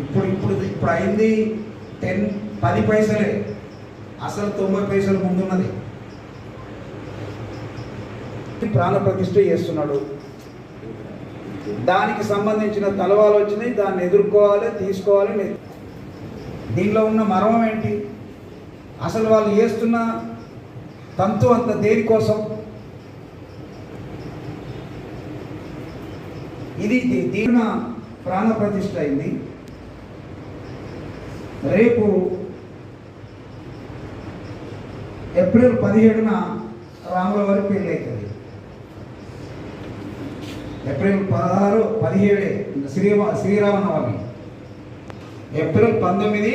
ఇప్పుడు ఇప్పుడు ఇప్పుడు అయింది టెన్ పది పైసలే. అసలు తొంభై పైసలు ముందున్నది. ప్రాణ ప్రతిష్ఠ చేస్తున్నాడు. దానికి సంబంధించిన తలవాలు వచ్చినాయి దాన్ని ఎదుర్కోవాలి తీసుకోవాలి. దీనిలో ఉన్న మర్మం ఏంటి? అసలు వాళ్ళు చేస్తున్న తంతు అంత దేనికోసం ఇది దీన ప్రాణ ప్రతిష్ట అయింది. రేపు ఏప్రిల్ పదిహేడున రాముల వారి పెళ్ళి అవుతుంది. ఏప్రిల్ పదహారు పదిహేడే శ్రీ శ్రీరామనవమి. ఏప్రిల్ పంతొమ్మిది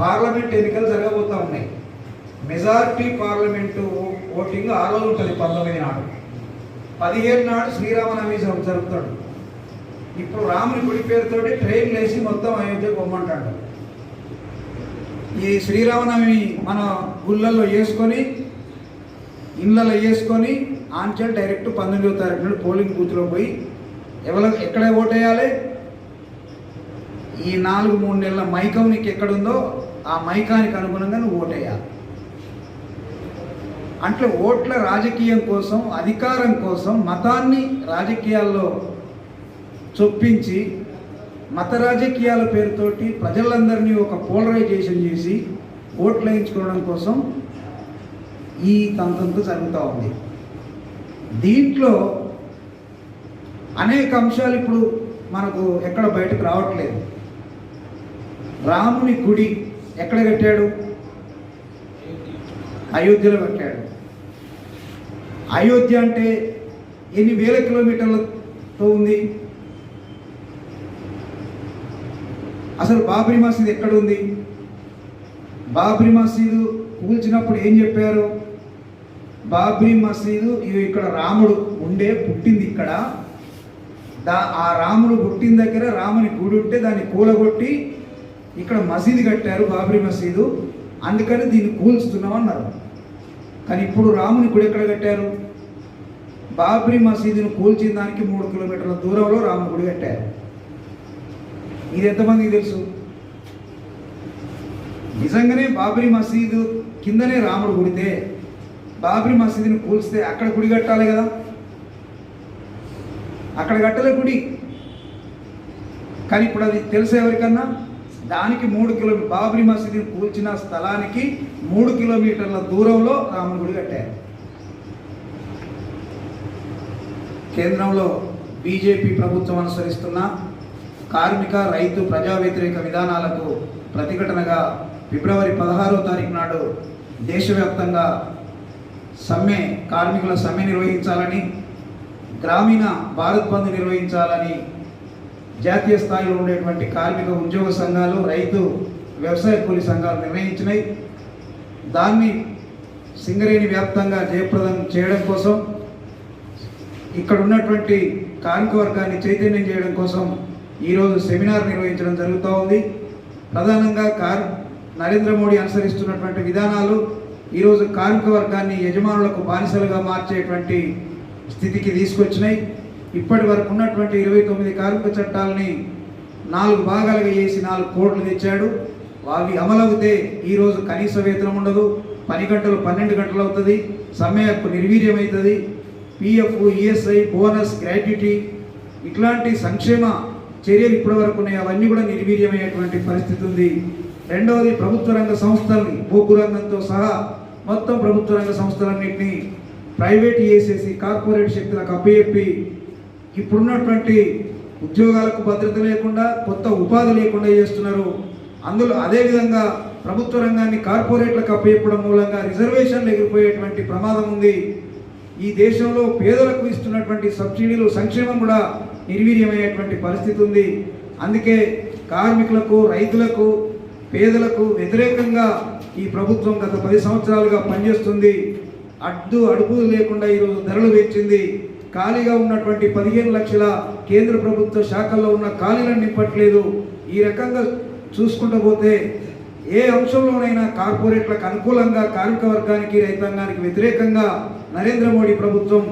పార్లమెంట్ ఎన్నికలు జరగబోతూ ఉన్నాయి. మెజారిటీ పార్లమెంటు ఓటింగ్ ఆ రోజు ఉంటుంది పంతొమ్మిది నాడు. పదిహేను నాడు శ్రీరామనవమి జరుగుతాడు జరుపుతాడు. ఇప్పుడు రాముని గుడి పేరుతోటి ట్రైన్ లేచి మొత్తం అయోధ్య పొమ్మంటాడు. ఈ శ్రీరామనవమి మన గుళ్ళల్లో వేసుకొని ఇళ్ళలో వేసుకొని ఆంచల్ డైరెక్ట్ పంతొమ్మిదో తారీఖు నుండి పోలింగ్ బూత్లో పోయి ఎవరు ఎక్కడ ఓటేయాలి? ఈ నాలుగు మూడు నెలల మైకం నీకు ఎక్కడుందో ఆ మైకానికి అనుగుణంగా నువ్వు ఓటేయాలి. అంటే ఓట్ల రాజకీయం కోసం అధికారం కోసం మతాన్ని రాజకీయాల్లో చొప్పించి మత రాజకీయాల పేరుతోటి ప్రజలందరినీ ఒక పోలరైజేషన్ చేసి ఓట్లు వేయించుకోవడం కోసం ఈ తంత్రంతో జరుగుతూ ఉంది. దీంట్లో అనేక అంశాలు ఇప్పుడు మనకు ఎక్కడ బయటకు రావట్లేదు. రాముని గుడి ఎక్కడ కట్టాడు? అయోధ్యలో కట్టాడు. అయోధ్య అంటే ఎన్ని వేల కిలోమీటర్లతో ఉంది? అసలు బాబ్రీ మసీద్ ఎక్కడ ఉంది? బాబ్రీ మసీదు కూల్చినప్పుడు ఏం చెప్పారు? బాబ్రీ మసీదు ఇక్కడ రాముడు ఉండే పుట్టింది ఇక్కడ. దా ఆ రాముడు పుట్టిన దగ్గర రాముని గుడి ఉంటే దాన్ని కూలగొట్టి ఇక్కడ మసీదు కట్టారు బాబ్రీ మసీదు. అందుకని దీన్ని కూల్చుతున్నాం అన్నారు కానీ ఇప్పుడు రాముని గుడి ఎక్కడ కట్టారు? బాబ్రీ మసీదును కూల్చిన దానికి మూడు కిలోమీటర్ల దూరంలో రాముని గుడి కట్టారు. ఇది ఎంతమందికి తెలుసు? నిజంగానే బాబ్రీ మసీదు కిందనే రాముడు గుడితే బాబ్రీ మసీదుని కూల్స్తే అక్కడ గుడి కట్టాలి కదా? అక్కడ కట్టలే గుడి. కానీ ఇప్పుడు అది తెలుసు ఎవరికన్నా? దానికి మూడు కిలో బాబ్రీ మసీదుని కూల్చిన స్థలానికి మూడు కిలోమీటర్ల దూరంలో రాముడి గుడి కట్టారు. కేంద్రంలో బీజేపీ ప్రభుత్వం అనుసరిస్తున్న కార్మిక రైతు ప్రజా వ్యతిరేక విధానాలకు ప్రతిఘటనగా ఫిబ్రవరి పదహారో తారీఖు నాడు దేశవ్యాప్తంగా సమ్మె కార్మికుల సమ్మె నిర్వహించాలని గ్రామీణ భారత్ బంద్ నిర్వహించాలని జాతీయ స్థాయిలో ఉండేటువంటి కార్మిక ఉద్యోగ సంఘాలు రైతు వ్యవసాయ కూలీ సంఘాలు నిర్ణయించినాయి దాన్ని సింగరేణి వ్యాప్తంగా జయప్రదం చేయడం కోసం ఇక్కడ ఉన్నటువంటి కార్మిక వర్గాన్ని చైతన్యం చేయడం కోసం ఈరోజు సెమినార్ నిర్వహించడం జరుగుతూ ఉంది. ప్రధానంగా కార్ నరేంద్ర మోడీ అనుసరిస్తున్నటువంటి విధానాలు ఈరోజు కార్మిక వర్గాన్ని యజమానులకు బానిసలుగా మార్చేటువంటి స్థితికి తీసుకొచ్చినాయి. ఇప్పటి వరకు ఉన్నటువంటి ఇరవై తొమ్మిది కార్మిక చట్టాలని నాలుగు భాగాలుగా చేసి నాలుగు కోట్లు తెచ్చాడు. అవి అమలవుతే ఈరోజు కనీస వేతనం ఉండదు. పని గంటలు పన్నెండు గంటలు అవుతుంది. సమ్మె హక్కు నిర్వీర్యం అవుతుంది పిఎఫ్ ఈఎస్ఐ బోనస్ గ్రాట్యుటీ ఇట్లాంటి సంక్షేమ చర్యలు ఇప్పటివరకు ఉన్నాయి. అవన్నీ కూడా నిర్వీర్యమయ్యేటువంటి పరిస్థితి ఉంది. రెండవది ప్రభుత్వ రంగ సంస్థల్ని భూగు రంగంతో సహా మొత్తం ప్రభుత్వ రంగ సంస్థలన్నింటినీ ప్రైవేట్ చేసేసి కార్పొరేట్ శక్తులకు అప్పచెప్పి ఇప్పుడున్నటువంటి ఉద్యోగాలకు భద్రత లేకుండా కొత్త ఉపాధి లేకుండా చేస్తున్నారు. అందులో అదేవిధంగా ప్రభుత్వ రంగాన్ని కార్పొరేట్లకు అప్పచెప్పడం మూలంగా రిజర్వేషన్లు ఎగిరిపోయేటువంటి ప్రమాదం ఉంది. ఈ దేశంలో పేదలకు ఇస్తున్నటువంటి సబ్సిడీలు సంక్షేమం కూడా నిర్వీర్యమయ్యేటువంటి పరిస్థితి ఉంది. అందుకే కార్మికులకు రైతులకు పేదలకు వ్యతిరేకంగా ఈ ప్రభుత్వం గత పది సంవత్సరాలుగా పనిచేస్తుంది. అడ్డు అడుగు లేకుండా ఈరోజు ధరలు పెంచింది ఖాళీగా ఉన్నటువంటి పదిహేను లక్షల కేంద్ర ప్రభుత్వ శాఖల్లో ఉన్న ఖాళీలను నింపట్లేదు. ఈ రకంగా చూసుకుంటూ పోతే ఏ అంశంలోనైనా కార్పొరేట్లకు అనుకూలంగా కార్మిక వర్గానికి రైతాంగానికి వ్యతిరేకంగా నరేంద్ర మోడీ ప్రభుత్వం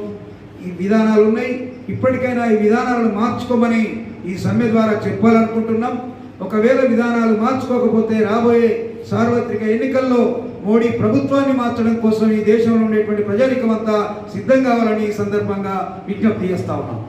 ఈ విధానాలు ఉన్నాయి. ఇప్పటికైనా ఈ విధానాలను మార్చుకోమని ఈ సమ్మె ద్వారా చెప్పాలనుకుంటున్నాం. ఒకవేళ విధానాలు మార్చుకోకపోతే రాబోయే సార్వత్రిక ఎన్నికల్లో మోడీ ప్రభుత్వాన్ని మార్చడం కోసం ఈ దేశంలో ఉండేటువంటి ప్రజానికమంతా సిద్ధం కావాలని ఈ సందర్భంగా విజ్ఞప్తి చేస్తా ఉన్నాం.